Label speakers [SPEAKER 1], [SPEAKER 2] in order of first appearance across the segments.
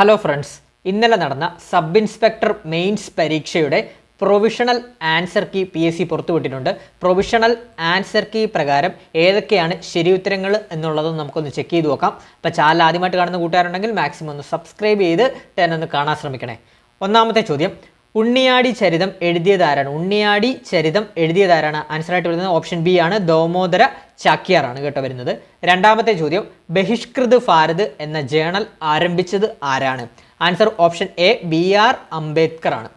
[SPEAKER 1] Hello friends ഇന്നലെ നടന്ന sub inspector mains പരീക്ഷയുടെ provisional answer key P S C പുറത്തുവിട്ടിട്ടുണ്ട്. Provisional answer key പ്രകാരം ഏതൊക്കെയാണ് ശരിയുത്തരങ്ങൾ എന്നുള്ളതും നമുക്കൊന്ന് ചെക്ക് ചെയ്ത് നോക്കാം. അപ്പോൾ ചാനൽ ആദ്യമായിട്ട് കാണുന്ന കൂട്ടുകാരുണ്ടെങ്കിൽ മാക്സിമം ഒന്ന് സബ്സ്ക്രൈബ് ചെയ്ത് തന്നെ ഒന്ന് കാണാൻ ശ്രമിക്കണേ. ഒന്നാമത്തെ ചോദ്യം. ഉണ്ണിയാടി ചരിതം എഴുതിയതാരാണ്? ഉണ്ണിയാടി ചരിതം എഴുതിയതാരാണ്? ആൻസറായിട്ട് വരുന്നത് ഓപ്ഷൻ ബി ആണ്. ദോമോദര ചാക്യാറാണ് കേട്ടോ വരുന്നത്. രണ്ടാമത്തെ ചോദ്യം ബഹിഷ്കൃത് ഭാരത് എന്ന ജേണൽ ആരംഭിച്ചത് ആരാണ്? Answer option A B R Ambedkar ആണ്.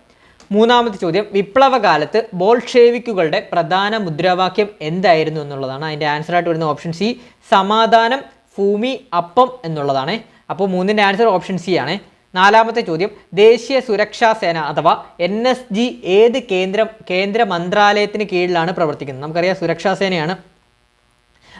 [SPEAKER 1] മൂന്നാമത്തെ ചോദ്യം വിപ്ലവകാലത്ത് ബോൾഷേവിക്കുകളുടെ പ്രധാന മുദ്രാവാക്യം എന്തായിരുന്നു എന്നുള്ളതാണ്. അതിന്റെ ആൻസറായിട്ട് വരുന്ന ഓപ്ഷൻ സി സമാധാനം ഭൂമി അപ്പം എന്നുള്ളതാണ്. അപ്പോൾ മൂന്നിന്റെ ആൻസർ ഓപ്ഷൻ സി ആണ്. നാലാമത്തെ ചോദ്യം ദേശീയ സുരക്ഷാ സേന അഥവാ എൻ എസ് ജി ഏത് കേന്ദ്ര കേന്ദ്ര മന്ത്രാലയത്തിന് കീഴിലാണ് പ്രവർത്തിക്കുന്നത്? നമുക്കറിയാം സുരക്ഷാ സേനയാണ്.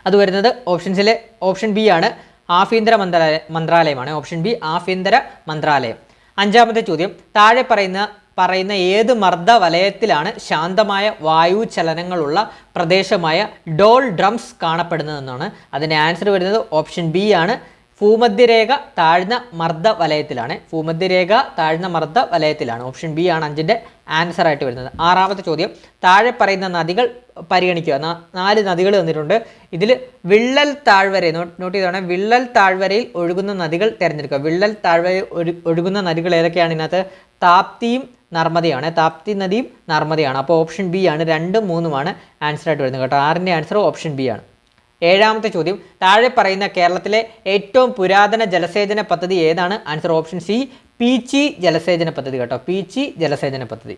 [SPEAKER 1] അത് വരുന്നത് ഓപ്ഷൻസിലെ ഓപ്ഷൻ ബി ആണ്. ആഭ്യന്തര മന്ത്രാലയ മന്ത്രാലയമാണ്. ഓപ്ഷൻ ബി ആഭ്യന്തര മന്ത്രാലയം. അഞ്ചാമത്തെ ചോദ്യം താഴെ പറയുന്ന പറയുന്ന ഏത് മർദ്ദ വലയത്തിലാണ് ശാന്തമായ വായു ചലനങ്ങളുള്ള പ്രദേശമായ ഡോൾ ഡ്രംസ് കാണപ്പെടുന്നതെന്നാണ്. അതിന്റെ ആൻസർ വരുന്നത് ഓപ്ഷൻ ബി ആണ്. ഭൂമധ്യരേഖ താഴ്ന്ന മർദ്ദ വലയത്തിലാണ്. ഭൂമധ്യരേഖ താഴ്ന്ന മർദ്ദ വലയത്തിലാണ്. ഓപ്ഷൻ ബി ആണ് അഞ്ചിന്റെ ആൻസർ ആയിട്ട് വരുന്നത്. ആറാമത്തെ ചോദ്യം താഴെ പറയുന്ന നദികൾ പരിഗണിക്കുക. നാല് നദികൾ തന്നിട്ടുണ്ട്. ഇതിൽ വിള്ളൽ താഴ്വര നോട്ട് ചെയ്തോണേ വിള്ളൽ താഴ്വരയിൽ ഒഴുകുന്ന നദികൾ തിരഞ്ഞെടുക്കുക. വിള്ളൽ താഴ്വരയിൽ ഒഴുകുന്ന നദികൾ ഏതൊക്കെയാണ് ഇതിനകത്ത്? താപ്തിയും നർമ്മദയാണ് താപ്തി നദിയും നർമ്മദയാണ് അപ്പോൾ ഓപ്ഷൻ ബി ആണ്. രണ്ടും മൂന്നുമാണ് ആൻസർ ആയിട്ട് വരുന്നത് കേട്ടോ. ആറിന്റെ ആൻസർ ഓപ്ഷൻ ബി ആണ്. ഏഴാമത്തെ ചോദ്യം. താഴെ പറയുന്ന കേരളത്തിലെ ഏറ്റവും പുരാതന ജലസേചന പദ്ധതി ഏതാണ്? ആൻസർ ഓപ്ഷൻ സി പീച്ചി ജലസേചന പദ്ധതി കേട്ടോ. പീച്ചി ജലസേചന പദ്ധതി.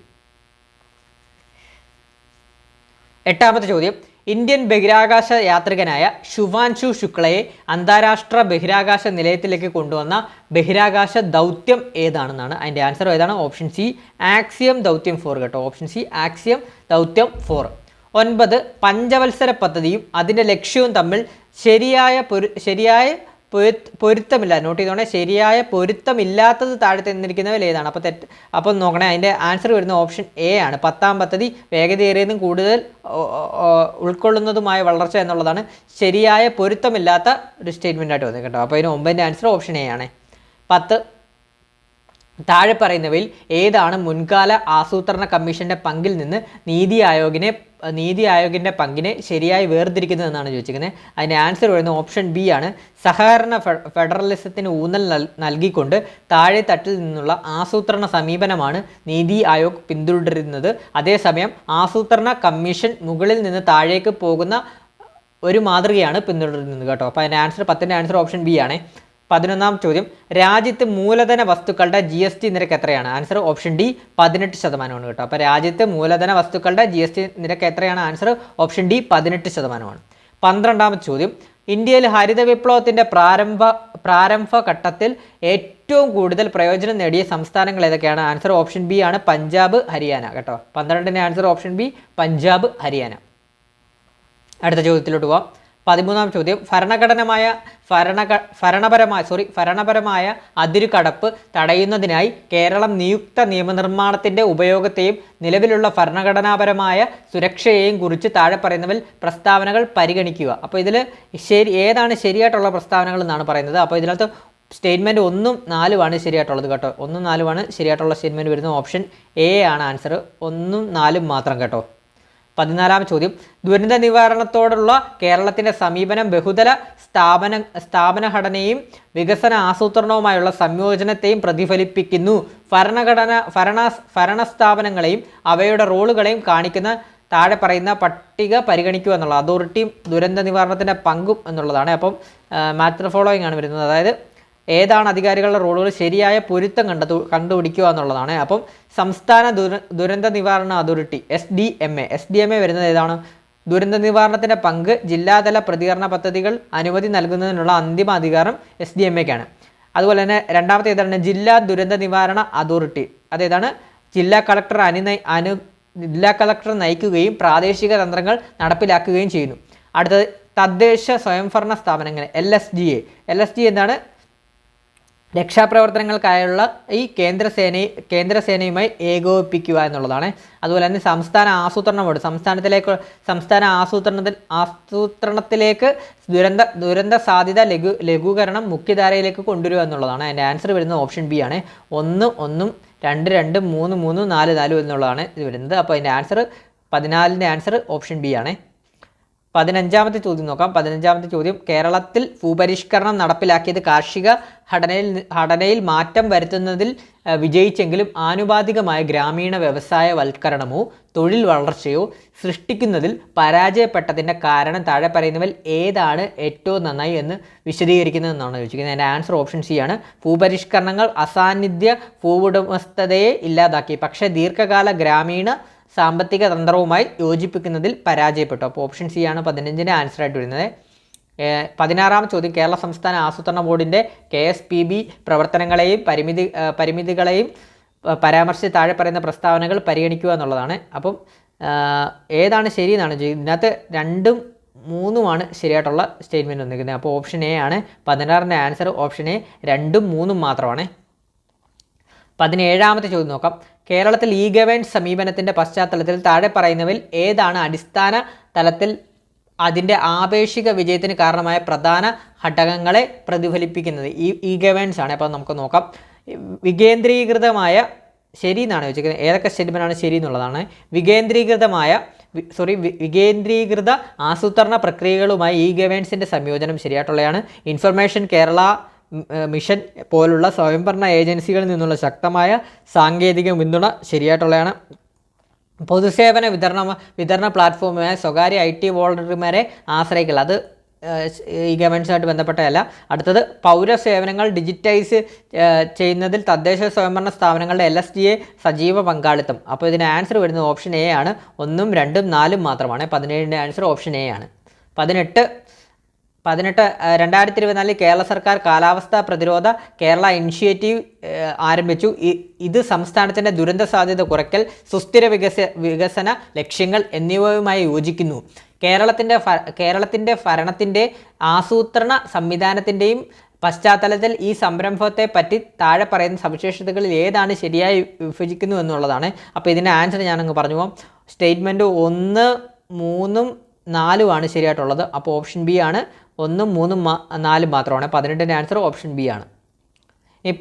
[SPEAKER 1] എട്ടാമത്തെ ചോദ്യം. ഇന്ത്യൻ ബഹിരാകാശ യാത്രികനായ ശുവാൻഷു ശുക്ലയെ അന്താരാഷ്ട്ര ബഹിരാകാശ നിലയത്തിലേക്ക് കൊണ്ടുവന്ന ബഹിരാകാശ ദൗത്യം ഏതാണെന്നാണ് അതിന്റെ ആൻസർ ഏതാണ്? ഓപ്ഷൻ സി ആക്സിയം ദൗത്യം ഫോർ കേട്ടോ. ഓപ്ഷൻ സി ആക്സിയം ദൗത്യം ഫോർ ഒൻപത് പഞ്ചവത്സര പദ്ധതിയും അതിന്റെ ലക്ഷ്യവും തമ്മിൽ ശരിയായ പൊരു ശരിയായ പൊരുത്ത പൊരുത്തമില്ല. നോട്ട് ചെയ്തോണേ ശരിയായ പൊരുത്തമില്ലാത്തത് താഴെ തന്നിരിക്കുന്നവയിൽ ഏതാണ്? അപ്പോൾ തെറ്റ് അപ്പോൾ നോക്കണേ അതിന്റെ ആൻസർ വരുന്ന ഓപ്ഷൻ എ ആണ്. പത്താം പദ്ധതി വേഗതയേറിയതും കൂടുതൽ ഉൾക്കൊള്ളുന്നതുമായ വളർച്ച എന്നുള്ളതാണ് ശരിയായ പൊരുത്തമില്ലാത്ത ഒരു സ്റ്റേറ്റ്മെന്റ് ആയിട്ട് വന്നത് കേട്ടോ. അപ്പോൾ അതിന് ഒമ്പതിന്റെ ആൻസർ ഓപ്ഷൻ എ ആണ്. പത്ത് താഴെ പറയുന്നവയിൽ ഏതാണ് മുൻകാല ആസൂത്രണ കമ്മീഷന്റെ പങ്കിൽ നിന്ന് നീതി ആയോഗിനെ നീതി ആയോഗിന്റെ പങ്കിനെ ശരിയായി വേർതിരിക്കുന്നതെന്നാണ് ചോദിച്ചിരിക്കുന്നത്. അതിന്റെ ആൻസർ വരുന്ന ഓപ്ഷൻ ബി ആണ്. സഹകരണ ഫെഡറലിസത്തിന് ഊന്നൽ നൽ- നൽകിക്കൊണ്ട് താഴെ തട്ടിൽ നിന്നുള്ള ആസൂത്രണ സമീപനമാണ് നീതി ആയോഗ് പിന്തുടരുന്നത്. അതേസമയം ആസൂത്രണ കമ്മീഷൻ മുകളിൽ നിന്ന് താഴേക്ക് പോകുന്ന ഒരു മാതൃകയാണ് പിന്തുടരുന്നത് കേട്ടോ. അപ്പോൾ അതിന്റെ ആൻസർ പത്തിന്റെ ആൻസർ ഓപ്ഷൻ ബി ആണ്. പതിനൊന്നാം ചോദ്യം. രാജ്യത്ത് മൂലധന വസ്തുക്കളുടെ ജി എസ് ടി നിരക്ക് എത്രയാണ്? ആൻസർ ഓപ്ഷൻ ഡി പതിനെട്ട് ശതമാനമാണ് കേട്ടോ. അപ്പോൾ രാജ്യത്ത് മൂലധന വസ്തുക്കളുടെ ജി എസ് ടി നിരക്ക് എത്രയാണ്? ആൻസർ ഓപ്ഷൻ ഡി പതിനെട്ട് ശതമാനമാണ്. പന്ത്രണ്ടാമത്തെ ചോദ്യം. ഇന്ത്യയിൽ ഹരിത വിപ്ലവത്തിന്റെ പ്രാരംഭ പ്രാരംഭ ഘട്ടത്തിൽ ഏറ്റവും കൂടുതൽ പ്രയോജനം നേടിയ സംസ്ഥാനങ്ങൾ ഏതൊക്കെയാണ്? ആൻസർ ഓപ്ഷൻ ബി ആണ് പഞ്ചാബ് ഹരിയാന കേട്ടോ. പന്ത്രണ്ടിന്റെ answer option B Punjab Haryana. അടുത്ത ചോദ്യത്തിലോട്ട് പോവാം. പതിമൂന്നാം ചോദ്യം. ഭരണഘടനമായ ഭരണ ഭരണപരമായ സോറി ഭരണപരമായ അതിരുകടപ്പ് തടയുന്നതിനായി കേരളം നിയുക്ത നിയമനിർമ്മാണത്തിന്റെ ഉപയോഗത്തെയും നിലവിലുള്ള ഭരണഘടനാപരമായ സുരക്ഷയെയും കുറിച്ച് താഴെ പറയുന്നവൽ പ്രസ്താവനകൾ പരിഗണിക്കുക. അപ്പോൾ ഇതിൽ ശരി ഏതാണ് ശരിയായിട്ടുള്ള പ്രസ്താവനകൾ എന്നാണ് പറയുന്നത്. അപ്പോൾ ഇതിനകത്ത് സ്റ്റേറ്റ്മെന്റ് ഒന്നും നാലുമാണ് ശരിയായിട്ടുള്ളത് കേട്ടോ. ഒന്നും നാലുമാണ് ശരിയായിട്ടുള്ള സ്റ്റേറ്റ്മെന്റ് വരുന്ന ഓപ്ഷൻ എ ആണ് ആൻസർ ഒന്നും നാലും മാത്രം കേട്ടോ. പതിനാലാം ചോദ്യം. ദുരന്ത നിവാരണത്തോടുള്ള കേരളത്തിന്റെ സമീപനം ബഹുതല സ്ഥാപന സ്ഥാപനഘടനയും വികസന ആസൂത്രണവുമായുള്ള സംയോജനത്തെയും പ്രതിഫലിപ്പിക്കുന്നു. ഭരണഘടന ഭരണ ഭരണസ്ഥാപനങ്ങളെയും അവയുടെ റോളുകളെയും കാണിക്കുന്ന താഴെ പറയുന്ന പട്ടിക പരിഗണിക്കുക എന്നുള്ള അതോറിറ്റിയും ദുരന്ത നിവാരണത്തിന്റെ പങ്കും എന്നുള്ളതാണ്. അപ്പം മാറ്റർ ഫോളോയിങ് ആണ് വരുന്നത്. അതായത് ഏതാണ് അധികാരികളുടെ റോളുകൾ ശരിയായ പൊരുത്തം കണ്ടെത്തു കണ്ടുപിടിക്കുക എന്നുള്ളതാണ്. അപ്പം സംസ്ഥാന ദുര ദുരന്ത നിവാരണ authority S D M A S D M A വരുന്നത് ഏതാണ്? ദുരന്ത നിവാരണത്തിന്റെ പങ്ക് ജില്ലാതല പ്രതികരണ പദ്ധതികൾ അനുമതി നൽകുന്നതിനുള്ള അന്തിമ അധികാരം എസ് ഡി എം എക്കാണ് അതുപോലെ തന്നെ രണ്ടാമത്തെ ഏതാണ്? ജില്ലാ ദുരന്ത നിവാരണ അതോറിറ്റി. അതേതാണ്? ജില്ലാ കളക്ടർ അനു അനു ജില്ലാ കളക്ടർ നയിക്കുകയും പ്രാദേശിക തന്ത്രങ്ങൾ നടപ്പിലാക്കുകയും ചെയ്യുന്നു. അടുത്തത് തദ്ദേശ സ്വയംഭരണ സ്ഥാപനങ്ങൾ L S D A L S G എന്താണ്? രക്ഷാപ്രവർത്തനങ്ങൾക്കായുള്ള ഈ കേന്ദ്രസേനയെ കേന്ദ്രസേനയുമായി ഏകോപിപ്പിക്കുക എന്നുള്ളതാണ്. അതുപോലെ തന്നെ സംസ്ഥാന ആസൂത്രണ ബോർഡ് സംസ്ഥാനത്തിലേക്ക് സംസ്ഥാന ആസൂത്രണത്തിൽ ആസൂത്രണത്തിലേക്ക് ദുരന്ത ദുരന്ത സാധ്യത ലഘു ലഘൂകരണം മുഖ്യധാരയിലേക്ക് കൊണ്ടുവരിക എന്നുള്ളതാണ്. അതിന്റെ ആൻസർ വരുന്ന ഓപ്ഷൻ ബി ആണ്. ഒന്ന് ഒന്നും രണ്ട് രണ്ട് മൂന്ന് മൂന്ന് നാല് നാല് എന്നുള്ളതാണ് ഇത് വരുന്നത്. അപ്പോൾ അതിന്റെ ആൻസർ പതിനാലിന്റെ ആൻസർ ഓപ്ഷൻ ബി ആണ്. പതിനഞ്ചാമത്തെ ചോദ്യം നോക്കാം. പതിനഞ്ചാമത്തെ ചോദ്യം കേരളത്തിൽ ഭൂപരിഷ്കരണം നടപ്പിലാക്കിയത് കാർഷിക ഘടനയിൽ ഘടനയിൽ മാറ്റം വരുത്തുന്നതിൽ വിജയിച്ചെങ്കിലും ആനുപാതികമായ ഗ്രാമീണ വ്യവസായ വൽക്കരണമോ തൊഴിൽ വളർച്ചയോ സൃഷ്ടിക്കുന്നതിൽ പരാജയപ്പെട്ടതിന്റെ കാരണം താഴെ പറയുന്നവൽ ഏതാണ് ഏറ്റവും നന്നായി എന്ന് വിശദീകരിക്കുന്നതെന്നാണ് ചോദിച്ചിരിക്കുന്നത്. എന്റെ ആൻസർ ഓപ്ഷൻ സി ആണ്. ഭൂപരിഷ്കരണങ്ങൾ അസാന്നിധ്യ ഭൂവുടമസ്ഥതയെ ഇല്ലാതാക്കി. പക്ഷേ ദീർഘകാല ഗ്രാമീണ സാമ്പത്തിക തന്ത്രവുമായി യോജിപ്പിക്കുന്നതിൽ പരാജയപ്പെട്ടു. അപ്പോൾ ഓപ്ഷൻ സി ആണ് പതിനഞ്ചിന്റെ ആൻസർ ആയിട്ട് വരുന്നത്. പതിനാറാം ചോദ്യം. കേരള സംസ്ഥാന ആസൂത്രണ ബോർഡിന്റെ കെ എസ് പി ബി പ്രവർത്തനങ്ങളെയും പരിമിതി പരിമിതികളെയും പരാമർശിച്ച് താഴെ പറയുന്ന പ്രസ്താവനകൾ പരിഗണിക്കുക എന്നുള്ളതാണ്. അപ്പം ഏതാണ് ശരി എന്നാണ് ഇതിനകത്ത് രണ്ടും മൂന്നുമാണ് ശരിയായിട്ടുള്ള സ്റ്റേറ്റ്മെന്റ് വന്നിരിക്കുന്നത്. അപ്പോൾ ഓപ്ഷൻ എ ആണ്. പതിനാറിന്റെ ആൻസർ ഓപ്ഷൻ എ രണ്ടും മൂന്നും മാത്രമാണ്. പതിനേഴാമത്തെ ചോദ്യം നോക്കാം. കേരളത്തിൽ ഇ ഗവേൺസ് സമീപനത്തിന്റെ പശ്ചാത്തലത്തിൽ താഴെ പറയുന്നവയിൽ ഏതാണ് അടിസ്ഥാന തലത്തിൽ അതിന്റെ ആപേക്ഷിക വിജയത്തിന് കാരണമായ പ്രധാന ഘടകങ്ങളെ പ്രതിഫലിപ്പിക്കുന്നത്? ഈ ഇ ഗവേൺസ് ആണ്. അപ്പോൾ നമുക്ക് നോക്കാം. വികേന്ദ്രീകൃതമായ ശരി എന്നാണ് ചോദിക്കുന്നത് ഏതൊക്കെ സ്റ്റേറ്റ്മെന്റാണ് ശരി എന്നുള്ളതാണ്. വികേന്ദ്രീകൃതമായ സോറി വികേന്ദ്രീകൃത ആസൂത്രണ പ്രക്രിയകളുമായി ഇ ഗവേൺസിന്റെ സംയോജനം ശരിയായിട്ടുള്ളതാണ്. ഇൻഫർമേഷൻ കേരള മിഷൻ പോലുള്ള സ്വയംഭരണ ഏജൻസികളിൽ നിന്നുള്ള ശക്തമായ സാങ്കേതിക പിന്തുണ ശരിയായിട്ടുള്ളതാണ്. പൊതുസേവന വിതരണ വിതരണ പ്ലാറ്റ്ഫോമായ സ്വകാര്യ ഐ ടി വോളണ്ടറിമാരെ ആശ്രയിക്കില്ല അത് ഈ ഗവൺമെന്റ്സുമായിട്ട് ബന്ധപ്പെട്ടതല്ല. അടുത്തത് പൗര സേവനങ്ങൾ ഡിജിറ്റൈസ് ചെയ്യുന്നതിൽ തദ്ദേശ സ്വയംഭരണ സ്ഥാപനങ്ങളുടെ എൽ എസ് ഡി എ സജീവ പങ്കാളിത്തം. അപ്പോൾ ഇതിന് ആൻസർ വരുന്നത് ഓപ്ഷൻ എ ആണ്. ഒന്നും രണ്ടും നാലും മാത്രമാണ്. പതിനേഴിന്റെ ആൻസർ ഓപ്ഷൻ എ ആണ്. പതിനെട്ട് പതിനെട്ട് രണ്ടായിരത്തി ഇരുപത്തിനാലിൽ കേരള സർക്കാർ കാലാവസ്ഥാ പ്രതിരോധ കേരള ഇനിഷ്യേറ്റീവ് ആരംഭിച്ചു. ഇത് സംസ്ഥാനത്തിന്റെ ദുരന്ത സാധ്യത കുറയ്ക്കൽ സുസ്ഥിര വികസ വികസന ലക്ഷ്യങ്ങൾ എന്നിവയുമായി യോജിക്കുന്നു. കേരളത്തിന്റെ കേരളത്തിന്റെ ഭരണത്തിന്റെ ആസൂത്രണ സംവിധാനത്തിന്റെയും പശ്ചാത്തലത്തിൽ ഈ സംരംഭത്തെ പറ്റി താഴെ പറയുന്ന സവിശേഷതകളിൽ ഏതാണ് ശരിയായി വിഭജിക്കുന്നു എന്നുള്ളതാണ്. അപ്പോൾ ഇതിന്റെ ആൻസർ ഞാനങ്ങ് പറഞ്ഞു പോകാം സ്റ്റേറ്റ്മെന്റ് ഒന്ന് മൂന്നും നാലുമാണ് ശരിയായിട്ടുള്ളത്. അപ്പോൾ ഓപ്ഷൻ ബി ആണ് ഒന്നും മൂന്നും നാലും മാത്രമാണ്. പതിനെട്ടിന്റെ ആൻസർ ഓപ്ഷൻ ബി ആണ്. ഈ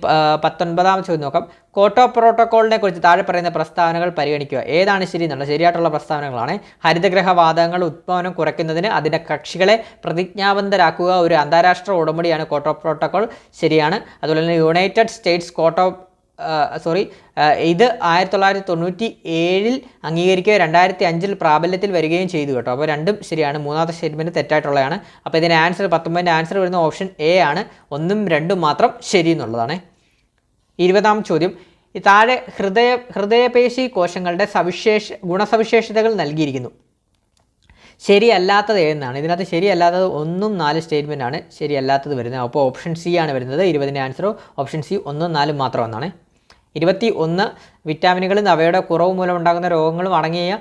[SPEAKER 1] പത്തൊൻപതാം ചോദ്യം നോക്കാം. കോട്ടോ പ്രോട്ടോക്കോളിനെ കുറിച്ച് താഴെ പറയുന്ന പ്രസ്താവനകൾ പരിഗണിക്കുക. ഏതാണ് ശരി എന്നുള്ളത്? ശരിയായിട്ടുള്ള പ്രസ്താവനകളാണ്. ഹരിതഗ്രഹ വാതകങ്ങൾ ഉത്പാദനം കുറയ്ക്കുന്നതിന് അതിന്റെ കക്ഷികളെ പ്രതിജ്ഞാബന്ധരാക്കുക ഒരു അന്താരാഷ്ട്ര ഉടമ്പടിയാണ് കോട്ടോ പ്രോട്ടോക്കോൾ ശരിയാണ്. അതുപോലെ തന്നെ യുണൈറ്റഡ് സ്റ്റേറ്റ്സ് കോട്ടോ സോറി ഇത് ആയിരത്തി തൊള്ളായിരത്തി തൊണ്ണൂറ്റി ഏഴിൽ അംഗീകരിക്കുകയും രണ്ടായിരത്തി അഞ്ചിൽ പ്രാബല്യത്തിൽ വരികയും ചെയ്തു കേട്ടോ. അപ്പോൾ രണ്ടും ശരിയാണ്. മൂന്നാമത്തെ സ്റ്റേറ്റ്മെന്റ് തെറ്റായിട്ടുള്ളതാണ്. അപ്പോൾ ഇതിന്റെ ആൻസർ പത്തൊമ്പതിന്റെ ആൻസർ വരുന്ന ഓപ്ഷൻ എ ആണ്. ഒന്നും രണ്ടും മാത്രം ശരി എന്നുള്ളതാണ്. ഇരുപതാം ചോദ്യം. താഴെ ഹൃദയ ഹൃദയപേശി കോശങ്ങളുടെ സവിശേഷ ഗുണസവിശേഷതകൾ നൽകിയിരിക്കുന്നു. ശരിയല്ലാത്തത് ഏതെന്നാണ്? ഇതിനകത്ത് ശരിയല്ലാത്തത് ഒന്നും നാല് സ്റ്റേറ്റ്മെന്റ് ആണ്. ശരിയല്ലാത്തത് വരുന്നത്. അപ്പോൾ ഓപ്ഷൻ സി ആണ് വരുന്നത്. ഇരുപതിന്റെ ആൻസറോ ഓപ്ഷൻ സി ഒന്നും നാലും മാത്രം എന്നാണ്. ഇരുപത്തി ഒന്ന് വിറ്റാമിനുകളും അവയുടെ കുറവ് മൂലം ഉണ്ടാകുന്ന രോഗങ്ങളും അടങ്ങിയ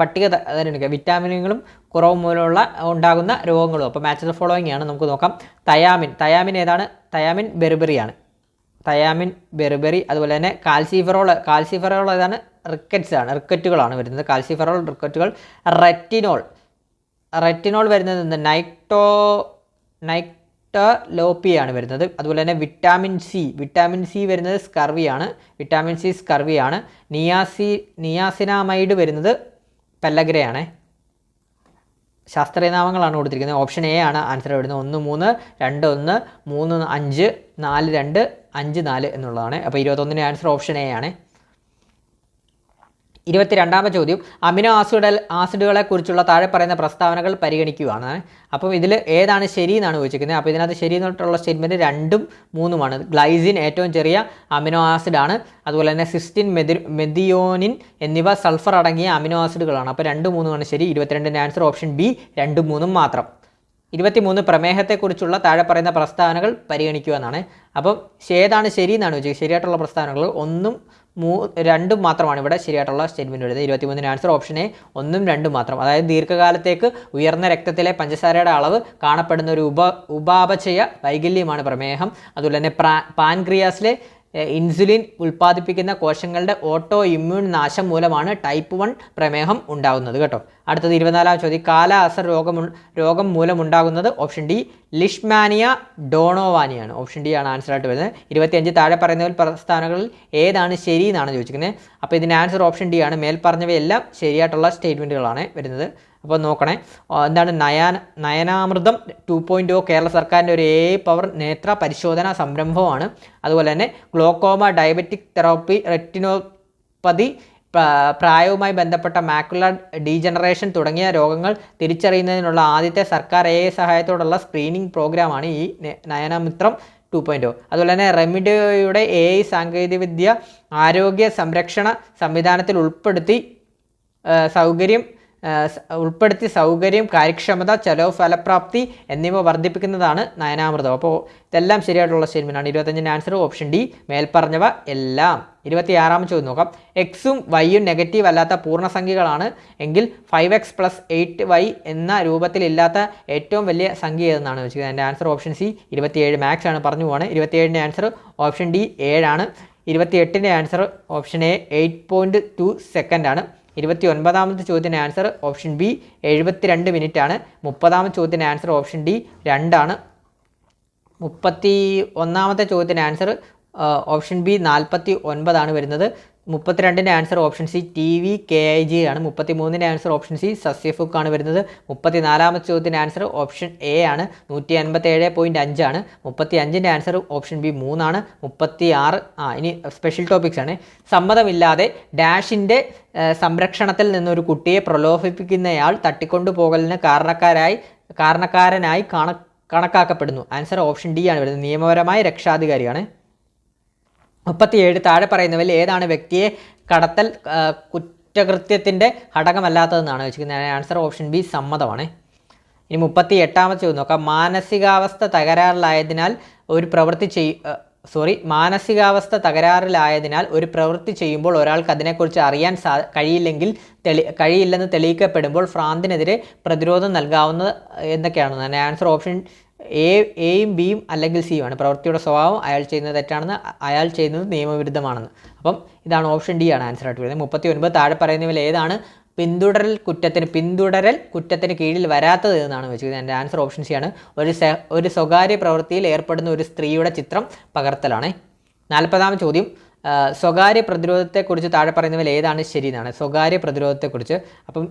[SPEAKER 1] പട്ടിക ത- തരണിക്കുക വിറ്റാമിനുകളും കുറവ് മൂലമുള്ള ഉണ്ടാകുന്ന രോഗങ്ങളും. അപ്പോൾ മാച്ച് ദ ഫോളോയിങ് ആണ്. നമുക്ക് നോക്കാം. തയാമിൻ തയാമിൻ ഏതാണ്? തയാമിൻ ബെർബറിയാണ് തയാമിൻ ബെർബറി അതുപോലെ തന്നെ കാൽസിഫറോൾ കാൽസിഫറോൾ ഏതാണ്? റിക്കറ്റ്സ് ആണ്. റിക്കറ്റുകളാണ് വരുന്നത്. കാൽസിഫറോൾ റിക്കറ്റുകൾ റെറ്റിനോൾ റെറ്റിനോൾ വരുന്നത് നൈക്ടോ നൈറ്റോ നൈറ്റലോപ്പിയാണ് വരുന്നത്. അതുപോലെ തന്നെ വിറ്റാമിൻ സി വിറ്റാമിൻ സി വരുന്നത് സ്കർവിയാണ് വിറ്റാമിൻ സി സ്കർവിയാണ് നിയാസി നിയാസിനാമൈഡ് വരുന്നത് പെല്ലഗ്രയാണ്. ശാസ്ത്രീയനാമങ്ങളാണ് കൊടുത്തിരിക്കുന്നത്. ഓപ്ഷൻ എ ആണ് ആൻസർ വരുന്നത്. ഒന്ന് മൂന്ന് രണ്ട് ഒന്ന് മൂന്ന് അഞ്ച് നാല് രണ്ട് അഞ്ച് നാല് എന്നുള്ളതാണ്. അപ്പോൾ ഇരുപത്തൊന്നിന്റെ ആൻസർ ഓപ്ഷൻ എ ആണ്. ഇരുപത്തിരണ്ടാമത്തെ ചോദ്യം. അമിനോ ആസിഡ് ആസിഡുകളെ കുറിച്ചുള്ള താഴെ പറയുന്ന പ്രസ്താവനകൾ പരിഗണിക്കുകയാണ്. അപ്പം ഇതിൽ ഏതാണ് ശരി എന്നാണ് ചോദിച്ചിരിക്കുന്നത്. അപ്പോൾ ഇതിനകത്ത് ശരി എന്നിട്ടുള്ള സ്റ്റേറ്റ്മെന്റ് രണ്ടും മൂന്നുമാണ്. ഗ്ലൈസിൻ ഏറ്റവും ചെറിയ അമിനോ ആസിഡാണ്. അതുപോലെ തന്നെ സിസ്റ്റിൻ മെതി മെതിയോനിൻ എന്നിവ സൾഫർ അടങ്ങിയ അമിനോ ആസിഡുകളാണ്. അപ്പോൾ രണ്ടും മൂന്നുമാണ് ശരി. ഇരുപത്തിരണ്ടിന്റെ ആൻസർ ഓപ്ഷൻ ബി രണ്ടും മൂന്നും മാത്രം. ഇരുപത്തിമൂന്ന് പ്രമേഹത്തെക്കുറിച്ചുള്ള താഴെ പറയുന്ന പ്രസ്താവനകൾ പരിഗണിക്കുക എന്നാണ്. അപ്പം ഏതാണ് ശരി എന്നാണ് ചോദിച്ചത്. ശരിയായിട്ടുള്ള പ്രസ്താവനകൾ ഒന്നും മൂ രണ്ടും മാത്രമാണ് ഇവിടെ ശരിയായിട്ടുള്ള സ്റ്റേറ്റ്മെന്റ് വരുന്നത് ഇരുപത്തിമൂന്നിന് ആൻസർ ഓപ്ഷൻ എ ഒന്നും രണ്ടും മാത്രം. അതായത് ദീർഘകാലത്തേക്ക് ഉയർന്ന രക്തത്തിലെ പഞ്ചസാരയുടെ അളവ് കാണപ്പെടുന്ന ഒരു ഉപ ഉപാപചയ വൈകല്യമാണ് പ്രമേഹം. അതുപോലെ തന്നെ പ്രാ പാൻക്രിയാസിലെ ഇൻസുലിൻ ഉൽപ്പാദിപ്പിക്കുന്ന കോശങ്ങളുടെ ഓട്ടോ ഇമ്മ്യൂൺ നാശം മൂലമാണ് ടൈപ്പ് വൺ പ്രമേഹം ഉണ്ടാകുന്നത് കേട്ടോ. അടുത്തത് ഇരുപത്തിനാലാം ചോദ്യം. കാല അസർ രോഗം രോഗം മൂലമുണ്ടാകുന്നത് ഓപ്ഷൻ ഡി ലിഷ്മാനിയ ഡോണോവാനിയാണ്. ഓപ്ഷൻ ഡി ആണ് ആൻസർ ആയിട്ട് വരുന്നത്. ഇരുപത്തിയഞ്ച് താഴെ പറയുന്നവൽ പ്രസ്ഥാനങ്ങളിൽ ഏതാണ് ശരി എന്നാണ് ചോദിച്ചിരിക്കുന്നത്. അപ്പോൾ ഇതിന്റെ ആൻസർ ഓപ്ഷൻ ഡി ആണ്. മേൽ പറഞ്ഞവയെല്ലാം ശരിയായിട്ടുള്ള സ്റ്റേറ്റ്മെന്റുകളാണ് വരുന്നത്. അപ്പോൾ നോക്കണേ. എന്താണ് നയന Nayanamritham two point O Kerala സർക്കാരിന്റെ ഒരു എ പവർ നേത്ര പരിശോധന സംരംഭമാണ്. അതുപോലെ തന്നെ ഗ്ലോക്കോമ ഡയബറ്റിക് തെറാപ്പി റെറ്റിനോപ്പതി പ്രായവുമായി ബന്ധപ്പെട്ട മാക്കുലർ ഡീജനറേഷൻ തുടങ്ങിയ രോഗങ്ങൾ തിരിച്ചറിയുന്നതിനുള്ള ആദ്യത്തെ സർക്കാർ എ സഹായത്തോടുള്ള സ്ക്രീനിംഗ് പ്രോഗ്രാമാണ് ഈ നയനമിത്രം ടു പോയിന്റ് അതുപോലെ തന്നെ റെമിഡിയോയുടെ എ ഐ സാങ്കേതികവിദ്യ ആരോഗ്യ സംരക്ഷണ സംവിധാനത്തിൽ ഉൾപ്പെടുത്തി സൗകര്യം ഉൾപ്പെടുത്തി സൗകര്യം കാര്യക്ഷമത ചെലവ് ഫലപ്രാപ്തി എന്നിവ വർദ്ധിപ്പിക്കുന്നതാണ് നയനാമൃതം. അപ്പോൾ ഇതെല്ലാം ശരിയായിട്ടുള്ള സ്റ്റേറ്റ്മെന്റാണ് ഇരുപത്തഞ്ചിന്റെ ആൻസർ ഓപ്ഷൻ ഡി മേൽപ്പറഞ്ഞവ എല്ലാം. ഇരുപത്തിയാറാമത് ചോദ്യം നോക്കാം. എക്സും വൈയും നെഗറ്റീവ് അല്ലാത്ത പൂർണസംഖ്യകളാണ് എങ്കിൽ five x plus eight y എന്ന രൂപത്തിലില്ലാത്ത ഏറ്റവും വലിയ സംഖ്യ ഏതെന്നാണ് ചോദിച്ചത്? എന്റെ ആൻസർ ഓപ്ഷൻ സി ഇരുപത്തിയേഴ് മാക്സ് ആണ് പറഞ്ഞു പോവാണ്. ഇരുപത്തിയേഴിന്റെ ആൻസർ ഓപ്ഷൻ ഡി ഏഴാണ്. ഇരുപത്തിയെട്ടിന്റെ answer option A eight point two സെക്കൻഡാണ് ഇരുപത്തി ഒൻപതാമത്തെ ചോദ്യത്തിന്റെ ആൻസർ ഓപ്ഷൻ ബി എഴുപത്തിരണ്ട് മിനിറ്റ് ആണ് മുപ്പതാമത്തെ ചോദ്യത്തിന്റെ ആൻസർ ഓപ്ഷൻ ഡി രണ്ടാണ്. മുപ്പത്തി ഒന്നാമത്തെ ചോദ്യത്തിന്റെ ആൻസർ ഓപ്ഷൻ ബി നാൽപ്പത്തി ഒൻപതാണ് വരുന്നത്. മുപ്പത്തിരണ്ടിന്റെ answer option C T V K I G ആണ്. മുപ്പത്തി മൂന്നിന്റെ ആൻസർ ഓപ്ഷൻ സി സസ്യഫുക്ക് ആണ് വരുന്നത്. മുപ്പത്തിനാലാമത്തെ ചോദ്യത്തിന്റെ ആൻസർ ഓപ്ഷൻ എ ആണ്. നൂറ്റി അൻപത്തി ഏഴ് പോയിന്റ് അഞ്ചാണ് മുപ്പത്തി അഞ്ചിന്റെ ആൻസർ ഓപ്ഷൻ ബി മൂന്നാണ്. മുപ്പത്തി ആറ് ആ ഇനി സ്പെഷ്യൽ ടോപ്പിക്സ് ആണ്. സമ്മതമില്ലാതെ ഡാഷിന്റെ സംരക്ഷണത്തിൽ നിന്നൊരു കുട്ടിയെ പ്രലോഭിപ്പിക്കുന്നയാൾ തട്ടിക്കൊണ്ടുപോകലിന് കാരണക്കാരായി കാരണക്കാരനായി കാണ കണക്കാക്കപ്പെടുന്നു. ആൻസർ ഓപ്ഷൻ ഡി ആണ് വരുന്നത്. നിയമപരമായ രക്ഷാധികാരിയാണ്. മുപ്പത്തിയേഴ് താഴെ പറയുന്നവരിൽ ഏതാണ് വ്യക്തിയെ കടത്തൽ കുറ്റകൃത്യത്തിന്റെ ഘടകമല്ലാത്തതെന്നാണ് വെച്ചിരിക്കുന്നത് ആൻസർ ഓപ്ഷൻ ബി സമ്മതമാണ്. ഇനി മുപ്പത്തി എട്ടാമത്തെ ചോദ്യം നോക്കാം. മാനസികാവസ്ഥ തകരാറിലായതിനാൽ ഒരു പ്രവൃത്തി ചെയ് സോറി മാനസികാവസ്ഥ തകരാറിലായതിനാൽ ഒരു പ്രവൃത്തി ചെയ്യുമ്പോൾ ഒരാൾക്ക് അതിനെക്കുറിച്ച് അറിയാൻ സാ കഴിയില്ലെങ്കിൽ തെളി കഴിയില്ലെന്ന് തെളിയിക്കപ്പെടുമ്പോൾ ഫ്രാന്തിനെതിരെ പ്രതിരോധം നൽകാവുന്നത് എന്നൊക്കെയാണ്. അതിന്റെ ആൻസർ ഓപ്ഷൻ എയും ബിയും അല്ലെങ്കിൽ സിയും ആണ്. പ്രവൃത്തിയുടെ സ്വഭാവം അയാൾ ചെയ്യുന്നത് തെറ്റാണെന്ന് അയാൾ ചെയ്യുന്നത് നിയമവിരുദ്ധമാണെന്ന്. അപ്പം ഇതാണ് ഓപ്ഷൻ ഡി ആണ് ആൻസർ ആയിട്ട് വരുന്നത് മുപ്പത്തി ഒൻപത് താഴെ പറയുന്നവർ ഏതാണ്? പിന്തുടരൽ കുറ്റത്തിന് പിന്തുടരൽ കുറ്റത്തിന് കീഴിൽ വരാത്തത് എന്നാണ് വെച്ചത് എന്റെ ആൻസർ ഓപ്ഷൻ സി ആണ്. ഒരു ഒരു സ്വകാര്യ പ്രവൃത്തിയിൽ ഏർപ്പെടുന്ന ഒരു സ്ത്രീയുടെ ചിത്രം പകർത്തലാണ്. നാൽപ്പതാം ചോദ്യം. സ്വകാര്യ പ്രതിരോധത്തെക്കുറിച്ച് താഴെ പറയുന്നതിൽ ഏതാണ് ശരി എന്നാണ് സ്വകാര്യ പ്രതിരോധത്തെക്കുറിച്ച്. അപ്പം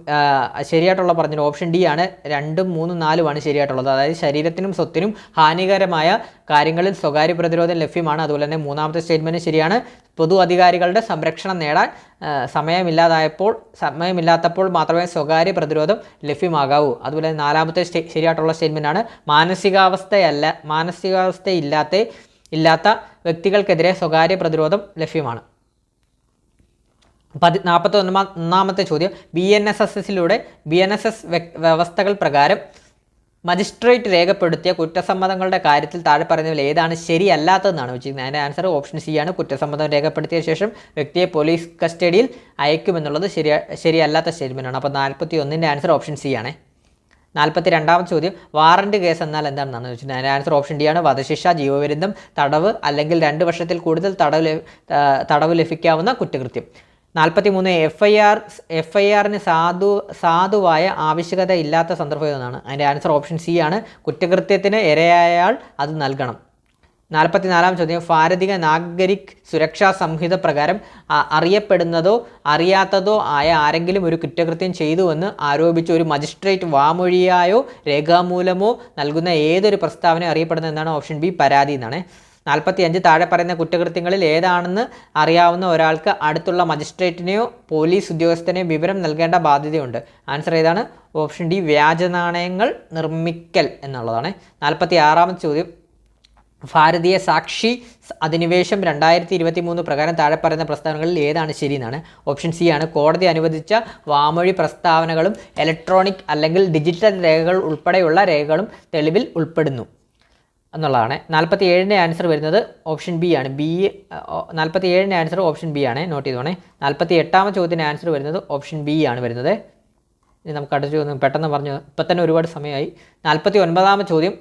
[SPEAKER 1] ശരിയായിട്ടുള്ള പറഞ്ഞത് ഓപ്ഷൻ ഡി ആണ്. രണ്ടും മൂന്നും നാലുമാണ് ശരിയായിട്ടുള്ളത്. അതായത് ശരീരത്തിനും സ്വത്തിനും ഹാനികരമായ കാര്യങ്ങളിൽ സ്വകാര്യ പ്രതിരോധം ലഭ്യമാണ്. അതുപോലെ തന്നെ മൂന്നാമത്തെ സ്റ്റേറ്റ്മെന്റ് ശരിയാണ്. പൊതു അധികാരികളുടെ സംരക്ഷണം നേടാൻ സമയമില്ലാതായപ്പോൾ സമയമില്ലാത്തപ്പോൾ മാത്രമേ സ്വകാര്യ പ്രതിരോധം ലഭ്യമാകാവൂ. അതുപോലെ നാലാമത്തെ ശരിയായിട്ടുള്ള സ്റ്റേറ്റ്മെന്റാണ് മാനസികാവസ്ഥയല്ല മാനസികാവസ്ഥയില്ലാത്ത ഇല്ലാത്ത വ്യക്തികൾക്കെതിരെ സ്വകാര്യ പ്രതിരോധം ലഭ്യമാണ്. പതി നാൽപ്പത്തി ഒന്നാ ഒന്നാമത്തെ ചോദ്യം. ബി എൻ എസ് എസ് എസിലൂടെ ബി എൻ എസ് എസ് വ്യവസ്ഥകൾ പ്രകാരം മജിസ്ട്രേറ്റ് രേഖപ്പെടുത്തിയ കുറ്റസമ്മതങ്ങളുടെ കാര്യത്തിൽ താഴെ പറയുന്നതിൽ ഏതാണ് ശരിയല്ലാത്തതെന്നാണ് വെച്ചിരിക്കുന്നത്. അതിന്റെ ആൻസർ ഓപ്ഷൻ സി ആണ്. കുറ്റസമ്മതം രേഖപ്പെടുത്തിയ ശേഷം വ്യക്തിയെ പോലീസ് കസ്റ്റഡിയിൽ അയക്കുമെന്നുള്ളത് ശരിയ ശരിയല്ലാത്ത സ്റ്റേറ്റ്മെന്റാണ് അപ്പോൾ നാൽപ്പത്തി ഒന്നിന്റെ ആൻസർ ഓപ്ഷൻ സി ആണ്. നാൽപ്പത്തി രണ്ടാമത്തെ ചോദ്യം വാറണ്ട് കേസ് എന്നാൽ എന്താണെന്നാണ് അതിന്റെ ആൻസർ ഓപ്ഷൻ ഡി ആണ്. വധശിക്ഷ ജീവപര്യന്തം തടവ് അല്ലെങ്കിൽ രണ്ട് വർഷത്തിൽ കൂടുതൽ തടവ് തടവ് ലഭിക്കാവുന്ന കുറ്റകൃത്യം. നാൽപ്പത്തി മൂന്ന് F I R F I ആറിന് സാധു സാധുവായ ആവശ്യകത ഇല്ലാത്ത സന്ദർഭം എന്നാണ് അതിന്റെ ആൻസർ ഓപ്ഷൻ സി ആണ്. കുറ്റകൃത്യത്തിന് ഇരയായാൽ അത് നൽകണം. നാൽപ്പത്തിനാലാം ചോദ്യം ഭാരതീയ നാഗരിക് സുരക്ഷാ സംഹിത പ്രകാരം അറിയപ്പെടുന്നതോ അറിയാത്തതോ ആയ ആരെങ്കിലും ഒരു കുറ്റകൃത്യം ചെയ്തുവെന്ന് ആരോപിച്ച് ഒരു മജിസ്ട്രേറ്റ് വാമൊഴിയായോ രേഖാമൂലമോ നൽകുന്ന ഏതൊരു പ്രസ്താവന അറിയപ്പെടുന്ന എന്നാണ് ഓപ്ഷൻ ബി പരാതി എന്നാണ്. നാൽപ്പത്തി അഞ്ച് താഴെ പറയുന്ന കുറ്റകൃത്യങ്ങളിൽ ഏതാണെന്ന് അറിയാവുന്ന ഒരാൾക്ക് അടുത്തുള്ള മജിസ്ട്രേറ്റിനെയോ പോലീസ് ഉദ്യോഗസ്ഥനെയോ വിവരം നൽകേണ്ട ബാധ്യതയുണ്ട്. ആൻസർ ഏതാണ്? ഓപ്ഷൻ ഡി വ്യാജനാണയങ്ങൾ നിർമ്മിക്കൽ എന്നുള്ളതാണ്. നാൽപ്പത്തി ആറാമത്തെ ചോദ്യം ഭാരതീയ സാക്ഷി അധിനിവേശം രണ്ടായിരത്തി ഇരുപത്തി മൂന്ന് പ്രകാരം താഴെ പറയുന്ന പ്രസ്താവനകളിൽ ഏതാണ് ശരി എന്നാണ് ഓപ്ഷൻ സി ആണ്. കോടതി അനുവദിച്ച വാമൊഴി പ്രസ്താവനകളും ഇലക്ട്രോണിക് അല്ലെങ്കിൽ ഡിജിറ്റൽ രേഖകൾ ഉൾപ്പെടെയുള്ള രേഖകളും തെളിവിൽ ഉൾപ്പെടുന്നു എന്നുള്ളതാണ്. നാൽപ്പത്തി ഏഴിന്റെ ആൻസർ വരുന്നത് ഓപ്ഷൻ ബി ആണ്. ബി നാൽപ്പത്തി ഏഴിന്റെ ആൻസർ ഓപ്ഷൻ ബി ആണ്. നോട്ട് ചെയ്തോണേ. നാൽപ്പത്തി എട്ടാമത്തെ ചോദ്യത്തിന്റെ ആൻസർ വരുന്നത് ഓപ്ഷൻ ബി ആണ് വരുന്നത്. ഇനി നമുക്ക് അടുത്ത ചോദ്യം പെട്ടെന്ന് പറഞ്ഞു ഇപ്പം തന്നെ ഒരുപാട് സമയമായി. നാൽപ്പത്തി ഒൻപതാമത്തെ ചോദ്യം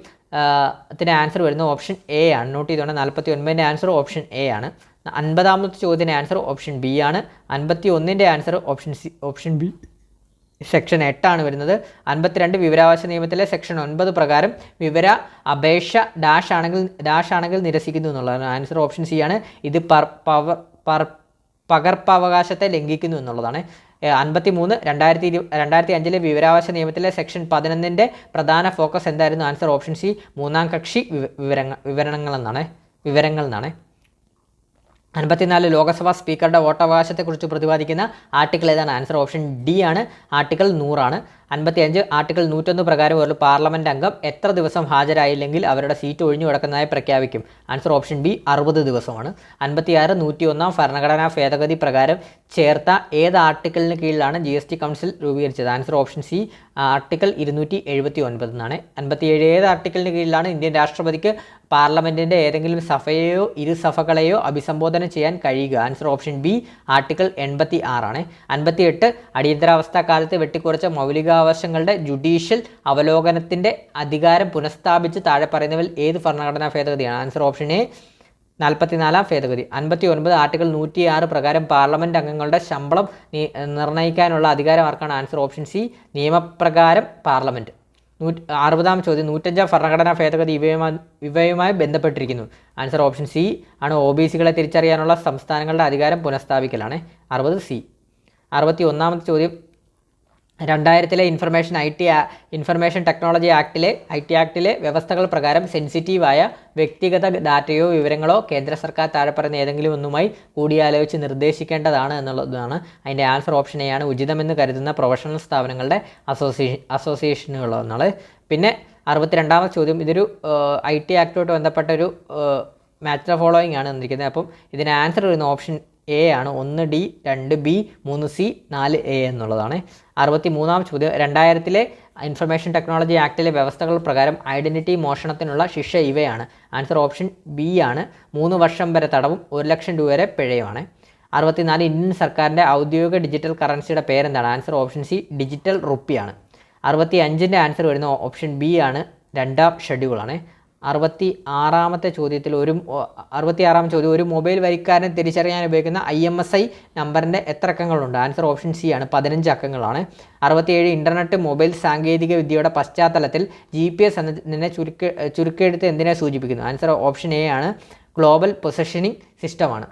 [SPEAKER 1] ത്തിന്റെ ആൻസർ വരുന്നത് ഓപ്ഷൻ എ ആണ്. നോട്ട് ചെയ്തുകൊണ്ട് നാൽപ്പത്തി ഒൻപതിന്റെ ആൻസർ ഓപ്ഷൻ എ ആണ്. അൻപതാമത്തെ ചോദ്യത്തിന്റെ ആൻസർ ഓപ്ഷൻ ബി ആണ്. അൻപത്തി ഒന്നിന്റെ answer option C option B section എട്ടാണ് വരുന്നത്. അൻപത്തിരണ്ട് വിവരാവകാശ നിയമത്തിലെ സെക്ഷൻ ഒൻപത് പ്രകാരം വിവര അപേക്ഷ ഡാഷ് ആണെങ്കിൽ ഡാഷ് ആണെങ്കിൽ നിരസിക്കുന്നു എന്നുള്ളതാണ്. ആൻസർ ഓപ്ഷൻ സി ആണ്. ഇത് പർ പവർ പർ പകർപ്പവകാശത്തെ ലംഘിക്കുന്നു എന്നുള്ളതാണ്. അൻപത്തി മൂന്ന് രണ്ടായിരത്തി ഇരു രണ്ടായിരത്തി അഞ്ചിലെ വിവരാവകാശ നിയമത്തിലെ സെക്ഷൻ പതിനൊന്നിന്റെ പ്രധാന ഫോക്കസ് എന്തായിരുന്നു? ആൻസർ ഓപ്ഷൻ സി മൂന്നാം കക്ഷി വിവരങ്ങൾ വിവരണങ്ങളെന്നാണ് വിവരങ്ങൾ എന്നാണ് അൻപത്തിനാല് ലോക്സഭാ സ്പീക്കറുടെ വോട്ടവകാശത്തെക്കുറിച്ച് പ്രതിപാദിക്കുന്ന ആർട്ടിക്കിൾ ഏതാണ്? ആൻസർ ഓപ്ഷൻ ഡി ആണ്. ആർട്ടിക്കിൾ നൂറാണ്. അൻപത്തിയഞ്ച് ആർട്ടിക്കിൾ നൂറ്റൊന്ന് പ്രകാരം ഒരു പാർലമെന്റ് അംഗം എത്ര ദിവസം ഹാജരായില്ലെങ്കിൽ അവരുടെ സീറ്റ് ഒഴിഞ്ഞു കിടക്കുന്നതായി പ്രഖ്യാപിക്കും. ആൻസർ ഓപ്ഷൻ ബി അറുപത് ദിവസമാണ്. അൻപത്തിയാറ് നൂറ്റി ഒന്നാം ഭരണഘടനാ ഭേദഗതി പ്രകാരം ചേർത്ത ഏത് ആർട്ടിക്കിളിന് കീഴിലാണ് ജി എസ് ടി കൗൺസിൽ രൂപീകരിച്ചത്? ആൻസർ ഓപ്ഷൻ സി ആർട്ടിക്കിൾ ഇരുന്നൂറ്റി എഴുപത്തി ഒൻപത് എന്നാണ്. അൻപത്തിയേഴ് ഏത് ആർട്ടിക്കിളിന് കീഴിലാണ് ഇന്ത്യൻ രാഷ്ട്രപതിക്ക് പാർലമെന്റിന്റെ ഏതെങ്കിലും സഭയെയോ ഇരുസഭകളെയോ അഭിസംബോധന ചെയ്യാൻ കഴിയുക? ആൻസർ ഓപ്ഷൻ ബി ആർട്ടിക്കിൾ എൺപത്തി ആറാണ് അൻപത്തിയെട്ട് അടിയന്തരാവസ്ഥ കാലത്ത് വെട്ടിക്കുറച്ച മൗലികാവകാശങ്ങളുടെ ജുഡീഷ്യൽ അവലോകനത്തിന്റെ അധികാരം പുനഃസ്ഥാപിച്ച് താഴെ പറയുന്നവൽ ഏത് ഭരണഘടനാ ഭേദഗതിയാണ്? ആൻസർ ഓപ്ഷൻ എ നാൽപ്പത്തിനാലാം ഭേദഗതി. അൻപത്തി ഒൻപത് ആർട്ടിക്കിൾ നൂറ്റി ആറ് പ്രകാരം പാർലമെന്റ് അംഗങ്ങളുടെ ശമ്പളം നിർണയിക്കാനുള്ള അധികാരം ആർക്കാണ്? ആൻസർ ഓപ്ഷൻ സി നിയമപ്രകാരം പാർലമെന്റ് നൂറ്റി അറുപതാം ചോദ്യം. നൂറ്റഞ്ചാം ഭരണഘടനാ ഭേദഗതി ഇവയുമായി ഇവയുമായി ബന്ധപ്പെട്ടിരിക്കുന്നു. ആൻസർ ഓപ്ഷൻ സി ആണ് ഒ ബി സികളെ തിരിച്ചറിയാനുള്ള സംസ്ഥാനങ്ങളുടെ അധികാരം പുനഃസ്ഥാപിക്കലാണ്. അറുപത് സി അറുപത്തി ഒന്നാമത്തെ ചോദ്യം. രണ്ടായിരത്തിലെ information I T information technology ആക്ടിലെ I T ആക്ടിലെ വ്യവസ്ഥകൾ പ്രകാരം സെൻസിറ്റീവായ വ്യക്തിഗത ഡാറ്റയോ വിവരങ്ങളോ കേന്ദ്ര സർക്കാർ താഴെ പറയുന്ന ഏതെങ്കിലും ഒന്നുമായി കൂടിയാലോചിച്ച് നിർദ്ദേശിക്കേണ്ടതാണ് എന്നുള്ളതാണ് അതിന്റെ ആൻസർ ആണ്. ഉചിതമെന്ന് കരുതുന്ന പ്രൊഫഷണൽ സ്ഥാപനങ്ങളുടെ അസോസിയേഷൻ അസോസിയേഷനുകളോ എന്നാണ് പിന്നെ അറുപത്തിരണ്ടാമത്തെ ചോദ്യം ഇതൊരു ഐ ടി ആക്ടുമായിട്ട് ബന്ധപ്പെട്ട ഒരു മാച്ച് ദ ഫോളോയിങ് ആണ് തന്നിരിക്കുന്നത്. അപ്പം ഇതിന് ആൻസർ വരുന്ന ഓപ്ഷൻ എ ആണ് ഒന്ന് ഡി രണ്ട് ബി മൂന്ന് സി നാല് എ എന്നുള്ളതാണ്. അറുപത്തി മൂന്നാം ചോദ്യം. രണ്ടായിരത്തിലെ ഇൻഫർമേഷൻ ടെക്നോളജി ആക്ടിലെ വ്യവസ്ഥകൾ പ്രകാരം ഐഡന്റിറ്റി മോഷണത്തിനുള്ള ശിക്ഷ ഇവയാണ്. ആൻസർ ഓപ്ഷൻ ബി ആണ്. മൂന്ന് വർഷം വരെ തടവും ഒരു ലക്ഷം രൂപ വരെ പിഴയുമാണ്. അറുപത്തിനാല് ഇന്ത്യൻ സർക്കാരിന്റെ ഔദ്യോഗിക ഡിജിറ്റൽ കറൻസിയുടെ പേരെന്താണ്? ആൻസർ ഓപ്ഷൻ സി ഡിജിറ്റൽ റുപ്പിയാണ് അറുപത്തി അഞ്ചിന്റെ ആൻസർ വരുന്ന ഓപ്ഷൻ ബി ആണ്. രണ്ടാം ഷെഡ്യൂളാണ് അറുപത്തി ആറാമത്തെ ചോദ്യത്തിൽ ഒരു അറുപത്തി ആറാം ചോദ്യം ഒരു മൊബൈൽ വരിക്കാരനെ തിരിച്ചറിയാൻ ഉപയോഗിക്കുന്ന ഐ എം എസ് ഐ നമ്പറിന്റെ എത്ര അക്കങ്ങളുണ്ട്? ആൻസർ ഓപ്ഷൻ സി ആണ് പതിനഞ്ച് അക്കങ്ങളാണ്. അറുപത്തിയേഴ് ഇന്റർനെറ്റ് മൊബൈൽ സാങ്കേതിക വിദ്യയുടെ പശ്ചാത്തലത്തിൽ ജി പി എസ് എന്നതിനെ ചുരുക്ക ചുരുക്കെടുത്ത് എന്തിനെ സൂചിപ്പിക്കുന്നു? ആൻസർ ഓപ്ഷൻ എ ആണ് ഗ്ലോബൽ പൊസിഷനിങ് സിസ്റ്റമാണ്.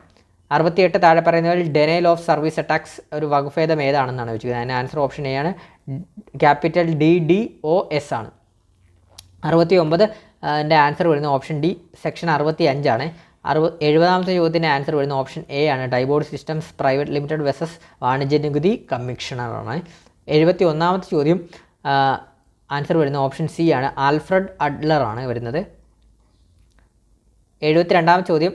[SPEAKER 1] അറുപത്തിയെട്ട് താഴെ പറയുന്നതിൽ ഡെനൈൽ ഓഫ് സർവീസ് അറ്റാക്സ് ഒരു വകുഭേദം ഏതാണെന്നാണ് ചോദിക്കുന്നത് അതിന് ആൻസർ ഓപ്ഷൻ എ ആണ് capital D D O S ആണ്. അറുപത്തി ഒമ്പത് എന്റെ ആൻസർ വരുന്ന ഓപ്ഷൻ ഡി സെക്ഷൻ അറുപത്തി അഞ്ചാണ് അറുപത് എഴുപതാമത്തെ ചോദ്യത്തിന്റെ ആൻസർ വരുന്ന ഓപ്ഷൻ എ ആണ്. ടൈബോർഡ് സിസ്റ്റംസ് പ്രൈവറ്റ് ലിമിറ്റഡ് വെസസ് വാണിജ്യ നികുതി കമ്മീഷണറാണ് എഴുപത്തി ഒന്നാമത്തെ ചോദ്യം ആൻസർ വരുന്ന ഓപ്ഷൻ സി ആണ്. ആൽഫ്രഡ് അഡ്ലർ ആണ് വരുന്നത്. എഴുപത്തി രണ്ടാമത്തെ ചോദ്യം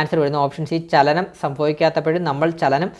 [SPEAKER 1] ആൻസർ വരുന്ന ഓപ്ഷൻ സി ചലനം സംഭവിക്കാത്തപ്പോഴും നമ്മൾ ചലനം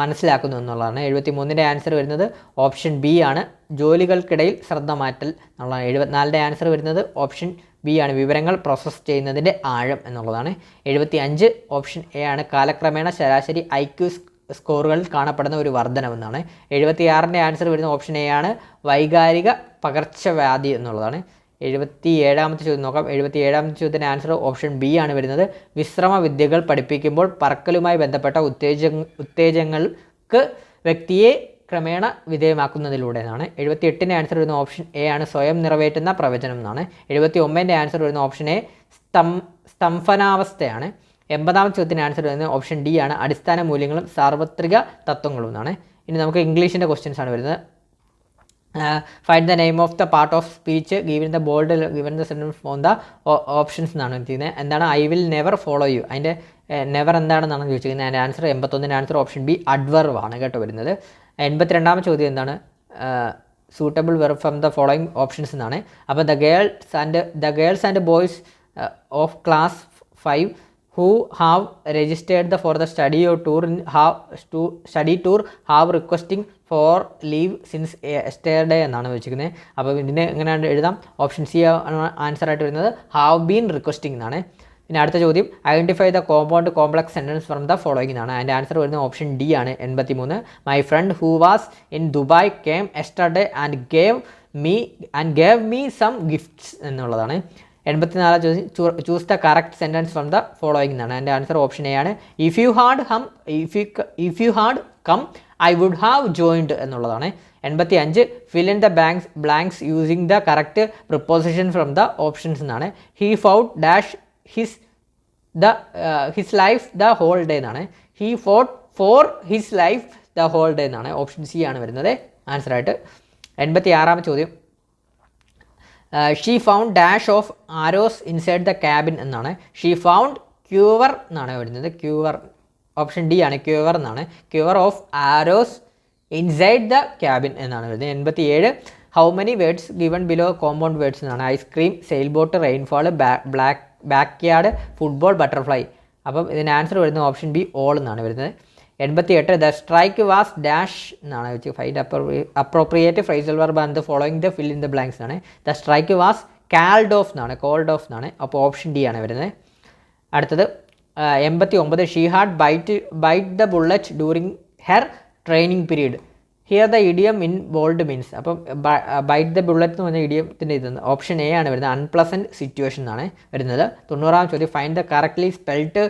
[SPEAKER 1] മനസ്സിലാക്കുന്നു എന്നുള്ളതാണ്. എഴുപത്തി മൂന്നിന്റെ ആൻസർ വരുന്നത് ഓപ്ഷൻ ബി ആണ്. ജോലികൾക്കിടയിൽ ശ്രദ്ധ മാറ്റൽ എന്നുള്ളതാണ് എഴുപത്തിനാലിന്റെ ആൻസർ വരുന്നത്. ഓപ്ഷൻ ബി ആണ് വിവരങ്ങൾ പ്രോസസ്സ് ചെയ്യുന്നതിന്റെ ആഴം എന്നുള്ളതാണ്. എഴുപത്തി അഞ്ച് ഓപ്ഷൻ എ ആണ് കാലക്രമേണ ശരാശരി ഐ ക്യു സ്കോറുകളിൽ കാണപ്പെടുന്ന ഒരു വർധനമെന്നാണ് എഴുപത്തി ആറിന്റെ ആൻസർ വരുന്ന ഓപ്ഷൻ എ ആണ് വൈകാരിക പകർച്ചവ്യാധി എന്നുള്ളതാണ്. എഴുപത്തി ഏഴാമത്തെ ചോദ്യം നോക്കാം. എഴുപത്തി ഏഴാമത്തെ ചോദ്യത്തിന്റെ ആൻസർ ഓപ്ഷൻ ബി ആണ് വരുന്നത്. വിശ്രമ വിദ്യകൾ പഠിപ്പിക്കുമ്പോൾ പറക്കലുമായി ബന്ധപ്പെട്ട ഉത്തേജ ഉത്തേജങ്ങൾക്ക് വ്യക്തിയെ ക്രമേണ വിധേയമാക്കുന്നതിലൂടെ എന്നാണ് എഴുപത്തി എട്ടിന്റെ ആൻസർ വരുന്ന ഓപ്ഷൻ എ ആണ് സ്വയം നിറവേറ്റുന്ന പ്രവചനം എന്നാണ്. എഴുപത്തി ഒമ്പതിന്റെ ആൻസർ വരുന്ന ഓപ്ഷൻ എ സ്തം സ്തംഭനാവസ്ഥയാണ്. എൺപതാമത്തെ ചോദ്യത്തിന് ആൻസർ വരുന്നത് ഓപ്ഷൻ ഡി ആണ് അടിസ്ഥാന മൂല്യങ്ങളും സാർവത്രിക തത്വങ്ങളും എന്നാണ്. ഇനി നമുക്ക് ഇംഗ്ലീഷിന്റെ ക്വസ്റ്റ്യൻസ് ആണ് വരുന്നത്. Find the name of the part of speech given the bold given the sentence on the options എന്നാണ് ചോദിക്കുന്നത് എന്താണ്? I will never follow you അതിന്റെ നെവർ എന്താണെന്നാണ് ചോദിച്ചിരിക്കുന്നത്. അതിന്റെ ആൻസർ എൺപത്തൊന്നിന്റെ ആൻസർ ഓപ്ഷൻ ബി അഡ്വർവ് ആണ് കേട്ടോ വരുന്നത്. എൺപത്തിരണ്ടാമത്തെ ചോദ്യം എന്താണ്? Suitable word from the following options എന്നാണ്. അപ്പോൾ the girls and the girls and boys of class five who have registered the for the study or tour in have to study tour have requesting for leave since yesterday എന്നാണ് വെച്ചിരിക്കുന്നത് അപ്പോൾ ഇതിനെ എങ്ങനെയാണ് എഴുതാം? Option C answer ആയിട്ട് വരുന്നത്. Have been requesting എന്നാണ്. പിന്നെ അടുത്ത ചോദ്യം identify the compound complex sentence from the following ആണ് അതിന്റെ ആൻസർ വരുന്ന ഓപ്ഷൻ ഡി ആണ് എൺപത്തി മൂന്ന് my friend who was in Dubai came yesterday and gave me and gave me some gifts എന്നുള്ളതാണ്. എൺപത്തിനാല് ചോദ്യം choose the correct sentence from the following ആണ് എന്റെ ആൻസർ ഓപ്ഷൻ എ ആണ്. If you had um if you if you had come I would have joined എന്നുള്ളതാണ്. എൺപത്തി അഞ്ച് fill in the banks blanks using the correct preposition from the options എന്നാണ്. He fought dash his the his life the whole day എന്നാണ്. He fought for his life the whole day എന്നാണ്. Option C ആണ് വരുന്നത്. ആൻസറായിട്ട് എൺപത്തി ആറാമത്തെ ചോദ്യം. She found dash of arrows inside the cabin എന്നാണ്. ഷീ ഫൗണ്ട് ക്യൂവർ എന്നാണ് വരുന്നത്. ക്യൂവർ ഓപ്ഷൻ ഡി ആണ്. ക്യൂവർ എന്നാണ്. Quiver of arrows inside the cabin എന്നാണ് വരുന്നത്. എൺപത്തി ഏഴ് how many words given below compound words എന്നാണ് ice cream sailboat rainfall black backyard football butterfly അപ്പം ഇതിന് ആൻസർ വരുന്നത് ഓപ്ഷൻ ബി ഓൾ എന്നാണ് വരുന്നത്. എൺപത്തി എട്ട് ദ സ്ട്രൈക്ക് വാസ് ഡാഷ് എന്നാണ് വെച്ച് find appropriate phrasal verb and the following the fill in the blanks ആണ് the strike was called off എന്നാണ് കോൾഡ് ഓഫ് എന്നാണ്. അപ്പോൾ ഓപ്ഷൻ ഡി ആണ് വരുന്നത്. അടുത്തത് എൺപത്തി ഒമ്പത് she had bite bite the bullet during her training period here the idiom in bold means അപ്പം ബൈറ്റ് ദ ബുള്ളറ്റ് എന്ന് പറഞ്ഞ ഇഡിയത്തിന്റെ ഇത് ഓപ്ഷൻ എ ആണ് വരുന്നത്. അൺപ്ലസന്റ് സിറ്റുവേഷൻ എന്നാണ് വരുന്നത്. തൊണ്ണൂറാം ചോദ്യം. Find the correctly spelt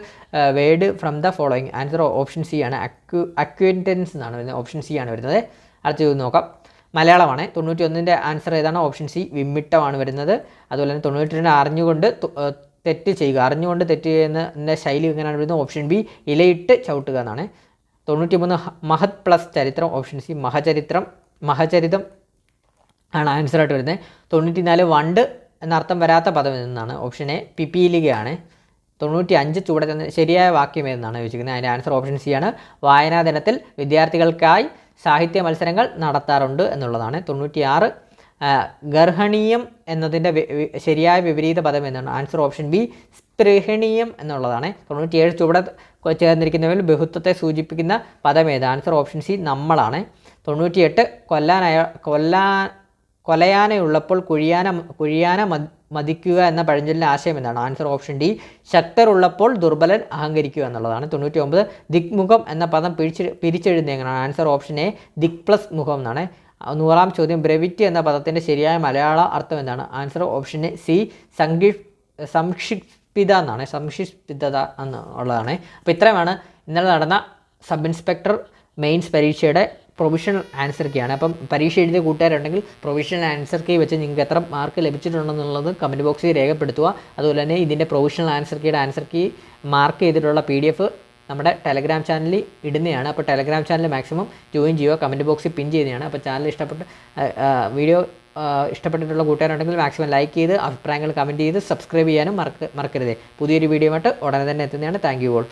[SPEAKER 1] word from the following answer option C ആണ്. അക്യു അക്വിന്റൻസ് എന്നാണ് വരുന്നത്. ഓപ്ഷൻ സി ആണ് വരുന്നത്. അടുത്ത ചോദ്യം നോക്കാം. മലയാളമാണ്. തൊണ്ണൂറ്റി ഒന്നിന്റെ ആൻസർ ഏതാണ്? ഓപ്ഷൻ സി വിമ്മിട്ടമാണ് വരുന്നത്. അതുപോലെ തന്നെ തൊണ്ണൂറ്റി രണ്ട് അറിഞ്ഞുകൊണ്ട് തെറ്റ് ചെയ്യുക. അറിഞ്ഞുകൊണ്ട് തെറ്റ് ചെയ്യുന്നതിന്റെ ശൈലി എങ്ങനെയാണ് വരുന്നത്? ഓപ്ഷൻ ബി ഇലയിട്ട് ചവിട്ടുക എന്നാണ്. തൊണ്ണൂറ്റി മൂന്ന് മഹത് പ്ലസ് ചരിത്രം ഓപ്ഷൻ സി മഹചരിത്രം മഹചരിതം ആണ് ആൻസറായിട്ട് വരുന്നത്. തൊണ്ണൂറ്റി നാല് വണ്ട് എന്നർത്ഥം വരാത്ത പദം എന്നാണ് ഓപ്ഷൻ എ പിപ്പീലികയാണ് തൊണ്ണൂറ്റി അഞ്ച് ചൂടെ തന്നെ ശരിയായ വാക്യം ഏതെന്നാണ് ചോദിച്ചിരിക്കുന്നത്. അതിന്റെ ആൻസർ ഓപ്ഷൻ സി ആണ്. വായനാ ദിനത്തിൽ വിദ്യാർത്ഥികൾക്കായി സാഹിത്യ മത്സരങ്ങൾ നടത്താറുണ്ട് എന്നുള്ളതാണ്. തൊണ്ണൂറ്റിയാറ് ഗർഹണീയം എന്നതിന്റെ ശരിയായ വിപരീത പദം എന്നാണ് ആൻസർ ഓപ്ഷൻ ബി സ്പൃഹണീയം എന്നുള്ളതാണ്. തൊണ്ണൂറ്റിയേഴ് ചുവടെ ചേർന്നിരിക്കുന്നവയിൽ ബഹുത്വത്തെ സൂചിപ്പിക്കുന്ന പദം ഏത്? ആൻസർ ഓപ്ഷൻ സി നമ്മളാണ്. തൊണ്ണൂറ്റിയെട്ട് കൊല്ലാനായ കൊല്ലാ കൊലയാനയുള്ളപ്പോൾ കുഴിയാന കുഴിയാന മതിക്കുക എന്ന പഴഞ്ചൊല്ലിന്റെ ആശയം എന്താണ്? ആൻസർ ഓപ്ഷൻ ഡി ശക്തർ ഉള്ളപ്പോൾ ദുർബലൻ അഹങ്കരിക്കുക എന്നുള്ളതാണ്. തൊണ്ണൂറ്റി ഒമ്പത് ദിക്മുഖം എന്ന പദം പിരിച്ച് പിരിച്ചെഴുതുന്ന എങ്ങനെയാണ്? ആൻസർ ഓപ്ഷൻ എ ദിക് പ്ലസ് മുഖം എന്നാണ്. നൂറാം ചോദ്യം ബ്രെവിറ്റി എന്ന പദത്തിന്റെ ശരിയായ മലയാള അർത്ഥം എന്താണ്? ആൻസർ ഓപ്ഷൻ എ സി സംക്ഷി സംക്ഷിപ്ത എന്നാണ് സംക്ഷിപ്തത എന്നുള്ളതാണ് അപ്പോൾ ഇത്രയുമാണ് ഇന്നലെ നടന്ന സബ് ഇൻസ്പെക്ടർ മെയിൻസ് പരീക്ഷയുടെ പ്രൊവിഷണൽ ആൻസർ കീയാണ് അപ്പം പരീക്ഷ എഴുതിയ കൂട്ടുകാരുണ്ടെങ്കിൽ പ്രൊവിഷണൽ ആൻസർ കീ വെച്ച് നിങ്ങൾക്ക് എത്ര മാർക്ക് ലഭിച്ചിട്ടുണ്ടെന്നുള്ളത് കമന്റ് ബോക്സിൽ രേഖപ്പെടുത്തുക. അതുപോലെ തന്നെ ഇതിന്റെ പ്രൊവിഷണൽ ആൻസർ കീയുടെ ആൻസർ കീ മാർക്ക് ചെയ്തിട്ടുള്ള പി നമ്മുടെ ടെലഗ്രാം ചാനലിൽ ഇടുന്നതാണ്. അപ്പോൾ ടെലഗ്രാം ചാനൽ മാക്സിമം ജോയിൻ ചെയ്യുക കമന്റ് ബോക്സിൽ പിൻ ചെയ്യുന്നതാണ്. അപ്പോൾ ചാനൽ ഇഷ്ടപ്പെട്ട് വീഡിയോ ഇഷ്ടപ്പെട്ടിട്ടുള്ള കൂട്ടുകാരുണ്ടെങ്കിൽ മാക്സിമം ലൈക്ക് ചെയ്ത് അഭിപ്രായങ്ങൾ കമന്റ് ചെയ്ത് സബ്സ്ക്രൈബ് ചെയ്യാനും മറക്ക മറക്കരുത്. പുതിയൊരു വീഡിയോ ആയിട്ട് ഉടനെ തന്നെ എത്തുന്നതാണ്. Thank you all